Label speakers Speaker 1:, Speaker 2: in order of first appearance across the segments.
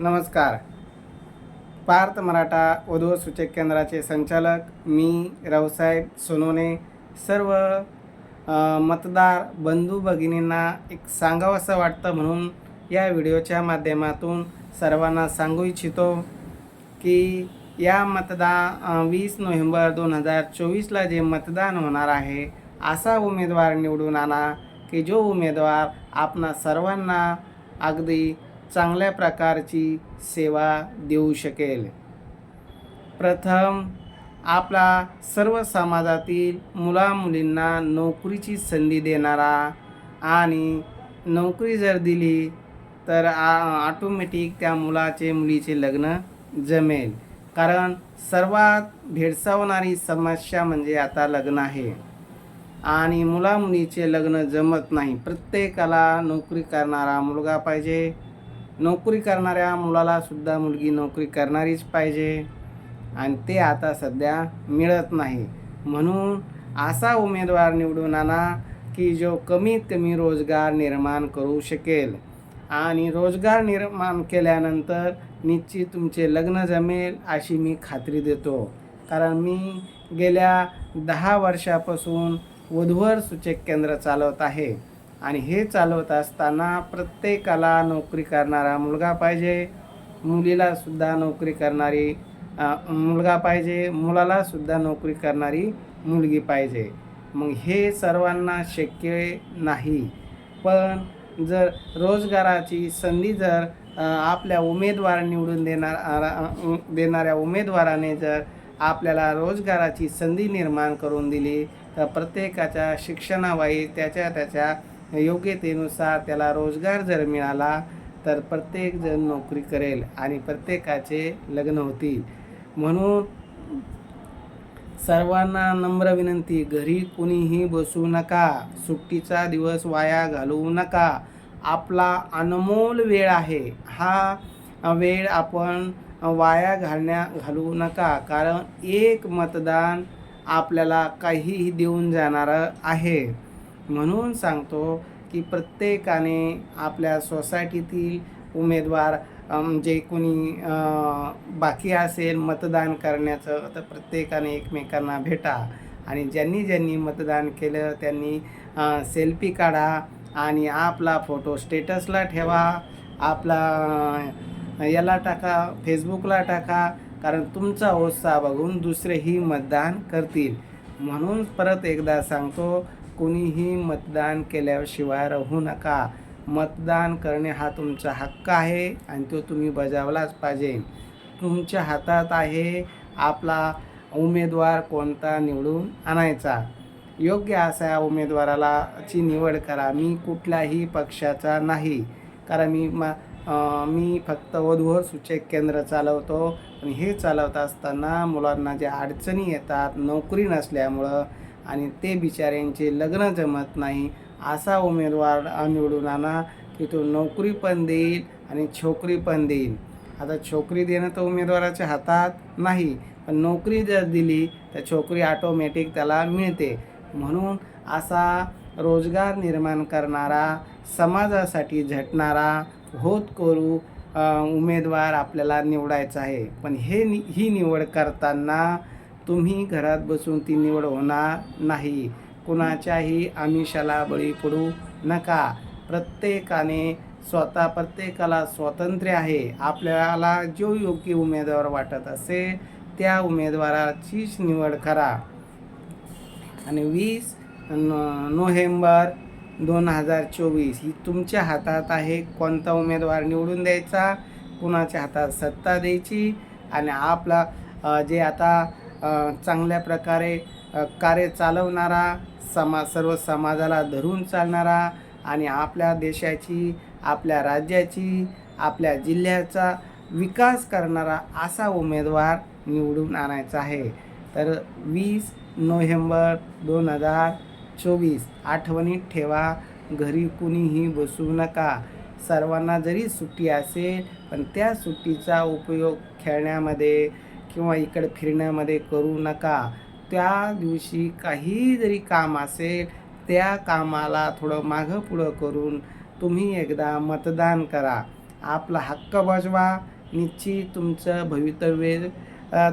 Speaker 1: नमस्कार. पार्थ मराठा वधू सूचक केंद्राचे संचालक मी रावसाहेब सोनवणे सर्व मतदार बंधू भगिनींना एक सांगावंसं वाटतं म्हणून या व्हिडिओच्या माध्यमातून सर्वांना सांगू इच्छितो की या मतदान वीस नोव्हेंबर दोन हजार चोवीसला जे मतदान होणार आहे असा उमेदवार निवडून आणा की जो उमेदवार आपणा सर्वांना अगदी चांगल्या प्रकारची सेवा देऊ शकेल. प्रथम आपला सर्व समाजातील मुलामुलींना नोकरीची संधी देणारा आणि नोकरी जर दिली तर ऑटोमॅटिक त्या मुलाचे मुलीचे लग्न जमेल. कारण सर्वात भेडसावणारी समस्या म्हणजे आता लग्न आहे. आणि मुलामुलीचे लग्न जमत नाही. प्रत्येकाला नोकरी करणारा मुलगा पाहिजे. नोकरी करणाऱ्या मुलालासुद्धा मुलगी नोकरी करणारीच पाहिजे. आणि ते आता सध्या मिळत नाही. म्हणून असा उमेदवार निवडून आणा की जो कमीत कमी रोजगार निर्माण करू शकेल. आणि रोजगार निर्माण केल्यानंतर निश्चित तुमचे लग्न जमेल अशी मी खात्री देतो. कारण मी गेल्या दहा वर्षापासून वधूवर सूचक केंद्र चालवत आहे. आणि हे चालवत असताना प्रत्येकाला नोकरी करणारा मुलगा पाहिजे. मुलीला सुद्धा नोकरी करणारी मुलगा पाहिजे. मुलाला सुद्धा नोकरी करणारी मुलगी पाहिजे. मग हे सर्वांना शक्य नाही. पण जर रोजगाराची संधी जर आपल्या उमेदवार निवडून देणार देणाऱ्या उमेदवाराने जर आपल्याला रोजगाराची संधी निर्माण करून दिली तर प्रत्येकाच्या शिक्षणावाई त्याच्या त्याच्या योग्यतेनुसार त्याला रोजगार जर मिळाला तर प्रत्येकजण नोकरी करेल आणि प्रत्येकाचे लग्न होतील. म्हणून सर्वांना नम्र विनंती घरी कुणीही बसू नका सुट्टीचा दिवस वाया घालवू नका. आपला अनमोल वेळ आहे. हा वेळ आपण वाया घालण्या घालवू नका. कारण एक मतदान आपल्याला काहीही देऊन जाणारं आहे. म्हणून सांगतो की प्रत्येकाने आपल्या सोसायटीतील उमेदवार जे कोणी बाकी असेल मतदान करण्याचं तर प्रत्येकाने एकमेकांना भेटा आणि ज्यांनी ज्यांनी मतदान केलं त्यांनी सेल्फी काढा आणि आपला फोटो स्टेटसला ठेवा आपला याला टाका फेसबुकला टाका कारण तुमचा उत्साह बघून दुसरेही मतदान करतील. म्हणून परत एकदा सांगतो कुणीही मतदान केल्याशिवाय राहू नका. मतदान करणे हा तुमचा हक्क आहे आणि तो तुम्ही बजावलाच पाहिजे. तुमच्या हातात आहे आपला उमेदवार कोणता निवडून आणायचा. योग्य असा उमेदवाराला ची निवड करा. मी कुठल्याही पक्षाचा नाही. कारण मी मा मी फक्त वधूवर सूचक केंद्र चालवतो. आणि हे चालवत असताना मुलांना ज्या अडचणी येतात नोकरी नसल्यामुळं आणि ते बिचाऱ्यांचे लग्न जमत नाही. असा उमेदवार निवडून आणा की तो नोकरी पण देईल आणि छोकरी पण देईल. आता छोकरी देणं तर उमेदवाराच्या हातात नाही पण नोकरी जर दिली तर छोकरी ऑटोमॅटिक त्याला मिळते. म्हणून असा रोजगार निर्माण करणारा समाजासाठी झटणारा होत करू उमेदवार आपल्याला निवडायचा आहे. पण हे नि ही निवड करताना तुम्ही घरात बसून ती निवड होणार नाही. कुणाच्याही आमिषाला बळी पडू नका. प्रत्येकाने स्वतः प्रत्येकाला स्वातंत्र्य आहे. आपल्याला जो योग्य उमेदवार वाटत असेल त्या उमेदवाराचीच निवड करा. आणि वीस नोव्हेंबर दोन हजार चोवीस ही तुमच्या हातात आहे. कोणता उमेदवार निवडून द्यायचा? कुणाच्या हातात सत्ता द्यायची? आणि आपला जे आता चांगल्या प्रकारे कार्य चालवणारा समा सर्व समाजाला धरून चालणारा आणि आपल्या देशाची आपल्या राज्याची आपल्या जिल्ह्याचा विकास करणारा असा उमेदवार निवडून आणायचा आहे. तर वीस नोव्हेंबर दोन हजार चोवीस आठवणीत ठेवा घरी कुणीही बसू नका. सर्वांना जरी सुट्टी असेल पण त्या सुट्टीचा उपयोग खेळण्यामध्ये किंवा इकडे फिरण्यामध्ये करू नका. त्या दिवशी काही जरी काम असेल त्या कामाला थोडं मागं पुढं करून तुम्ही एकदा मतदान करा. आपला हक्क बजवा. निश्चित तुमचं भवितव्य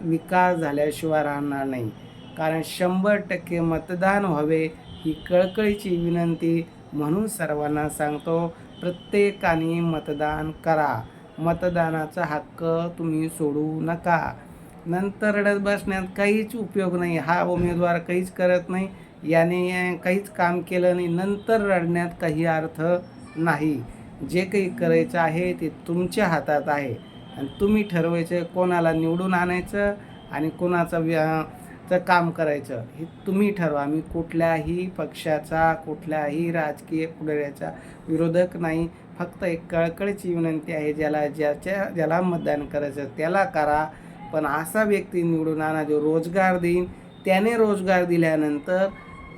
Speaker 1: विकास झाल्याशिवाय राहणार नाही. कारण शंभर टक्के मतदान व्हावे ही कळकळीची विनंती म्हणून सर्वांना सांगतो प्रत्येकाने मतदान करा. मतदानाचा हक्क तुम्ही सोडू नका. नंतर रडत बसण्यात काहीच उपयोग नाही. हा उमेदवार काहीच करत नाही. याने काहीच काम केलं नाही. नंतर रडण्यात काही अर्थ नाही. जे काही करायचं आहे ते तुमच्या हातात आहे. आणि तुम्ही ठरवायचं कोणाला निवडून आणायचं आणि कोणाचं व्या काम करायचं. हे तुम्ही ठरवा. मी कुठल्याही पक्षाचा कुठल्याही राजकीय पुढाऱ्याचा विरोधक नाही. फक्त एक कळकळीची विनंती आहे. ज्याला ज्याच्या ज्याला मतदान करायचं त्याला करा. पण असा व्यक्ती निवडून आणा जो रोजगार देईन. त्याने रोजगार दिल्यानंतर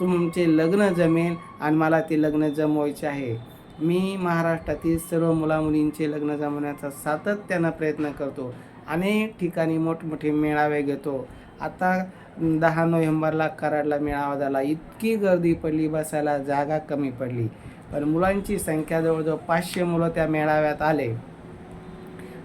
Speaker 1: तुमचे लग्न जमेल आणि मला ते लग्न जमवायचे आहे. मी महाराष्ट्रातील सर्व मुलामुलींचे लग्न जमवण्याचा सातत्यानं प्रयत्न करतो. अनेक ठिकाणी मोठमोठे मेळावे घेतो. आता दहा नोव्हेंबरला कराडला मेळावा झाला. इतकी गर्दी पडली बसायला जागा कमी पडली. पण मुलांची संख्या जवळजवळ पाचशे मुलं त्या मेळाव्यात आले.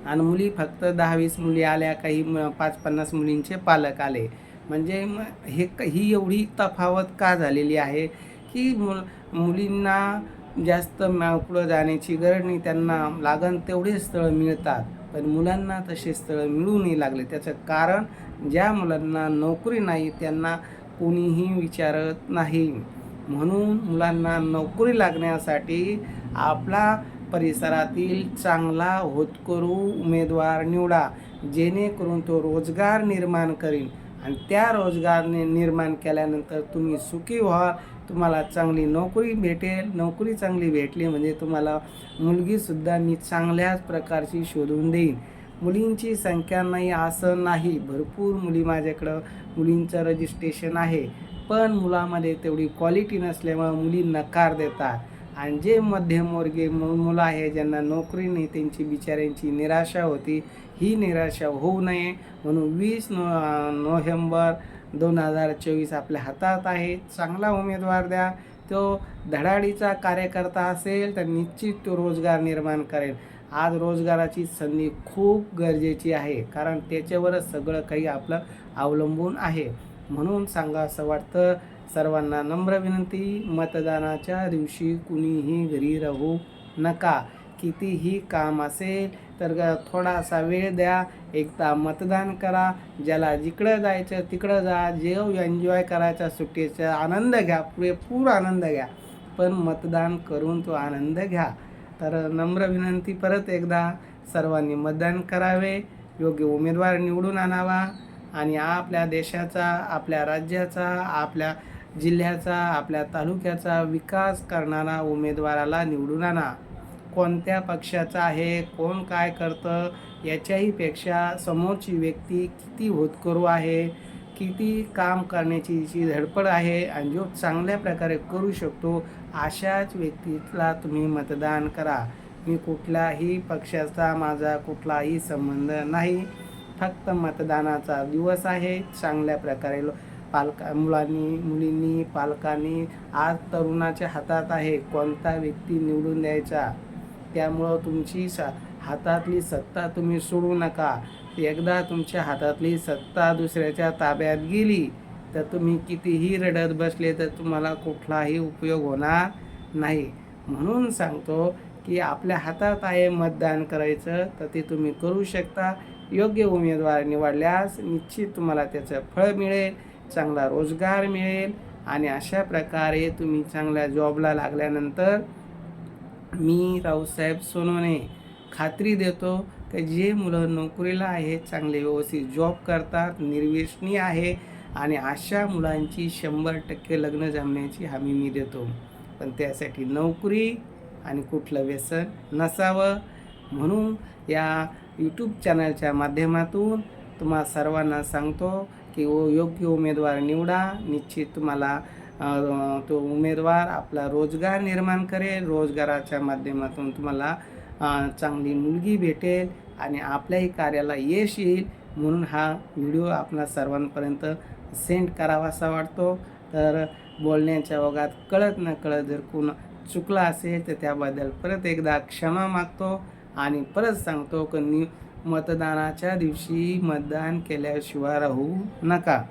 Speaker 1: आणि मुली फक्त दहा वीस मुली आल्या काही म- पाच पन्नास मुलींचे पालक आले. म्हणजे हे क- ही एवढी तफावत का झालेली आहे की मुल मुलींना जास्त पुढं जाण्याची गरज नाही त्यांना लागण तेवढे स्थळं मिळतात. पण मुलांना तसे स्थळं मिळू नाही लागले. त्याचं कारण ज्या मुलांना नोकरी नाही त्यांना कोणीही विचारत नाही. म्हणून मुलांना नोकरी लागण्यासाठी आपला परिसरातील चांगला होतकरू उमेदवार निवडा जेणेकरून तो रोजगार निर्माण करील आणि त्या रोजगारने निर्माण केल्यानंतर तुम्ही सुखी व्हा तुम्हाला चांगली नोकरी भेटेल. नोकरी चांगली भेटली म्हणजे तुम्हाला मुलगीसुद्धा मी चांगल्याच प्रकारची शोधून देईन. मुलींची संख्या नाही असं नाही. भरपूर मुली माझ्याकडं मुलींचं रजिस्ट्रेशन आहे. पण मुलामध्ये तेवढी क्वालिटी नसल्यामुळं मुली नकार देतात. आणि जे मध्यमवर्गीय मु मुलं आहे ज्यांना नोकरी नाही त्यांची बिचाऱ्यांची निराशा होती. ही निराशा होऊ नये म्हणून वीस नो नोव्हेंबर दोन हजार चोवीस आपल्या हातात आहे. चांगला उमेदवार द्या. तो धडाडीचा कार्यकर्ता असेल तर निश्चित तो रोजगार निर्माण करेल. आज रोजगाराची संधी खूप गरजेची आहे कारण त्याच्यावरच सगळं काही आपलं अवलंबून आहे. म्हणून सांगा असं वाटतं. सर्वांना नम्र विनंती मतदानाच्या दिवशी कुणीही घरी राहू नका. कितीही काम असेल तर ग- थोडासा वेळ द्या. एकदा मतदान करा. ज्याला जिकडं जायचं तिकडं जा. जेव एन्जॉय करायचा सुट्टीचा आनंद घ्या. पुरेपूर आनंद घ्या. पण मतदान करून तो आनंद घ्या. तर नम्र विनंती परत एकदा. सर्वांनी मतदान करावे. योग्य उमेदवार निवडून आणावा. आणि आपल्या देशाचा आपल्या राज्याचा आपल्या जिल्ह्याचा आपल्या तालुक्याचा विकास करणारा उमेदवाराला निवडून आणा. कोणत्या पक्षाचा आहे कोण काय करतं याच्याही पेक्षा समोरची व्यक्ती किती होतकरू आहे किती काम करण्याची जी धडपड आहे आणि जो चांगल्या प्रकारे करू शकतो अशाच व्यक्तीला तुम्ही मतदान करा. मी कुठल्याही पक्षाचा माझा कुठलाही संबंध नाही. फक्त मतदानाचा दिवस आहे. चांगल्या प्रकारे पालका मुलांनी मुलींनी पालकांनी आज तरुणाच्या हातात आहे. कोणता व्यक्ती निवडून द्यायचा? त्यामुळं तुमची स हातातली सत्ता तुम्ही सोडू नका. एकदा तुमच्या हातातली सत्ता दुसऱ्याच्या ताब्यात गेली तर तुम्ही कितीही रडत बसले तर तुम्हाला कुठलाही उपयोग होणार नाही. म्हणून सांगतो की आपल्या हातात आहे मतदान करायचं तर ते तुम्ही करू शकता. योग्य उमेदवार निवडल्यास निश्चित तुम्हाला त्याचं फळ मिळेल चांगला रोजगार मिळेल आणि अशा प्रकारे तुम्ही चांगल्या जॉबला लागल्यानंतर मी रावसाहेब सोनवणे खात्री देतो की जे मुलं नोकरीला आहेत चांगले व्यवस्थित जॉब करतात निर्वेशनी आहे आणि अशा मुलांची शंभर टक्के लग्न जमण्याची हमी मी देतो. पण त्यासाठी नोकरी आणि कुठलं व्यसन नसावं. म्हणून या यूट्यूब चॅनलच्या माध्यमातून तुम्हा सर्वांना सांगतो की ओ योग्य उमेदवार निवडा. निश्चित तुम्हाला तो उमेदवार आपला रोजगार निर्माण करेल. रोजगाराच्या माध्यमातून तुम्हाला चांगली मुलगी भेटेल आणि आपल्याही कार्याला यश येईल म्हणून हा व्हिडिओ आपणा सर्वांपर्यंत सेंड करावासा वाटतो. तर बोलण्याच्या ओघात कळत न कळत जर कोण चुकला असेल तर त्याबद्दल परत एकदा क्षमा मागतो. आणि परत सांगतो की मतदानाच्या दिवशी मतदान केल्याशिवाय राहू नका.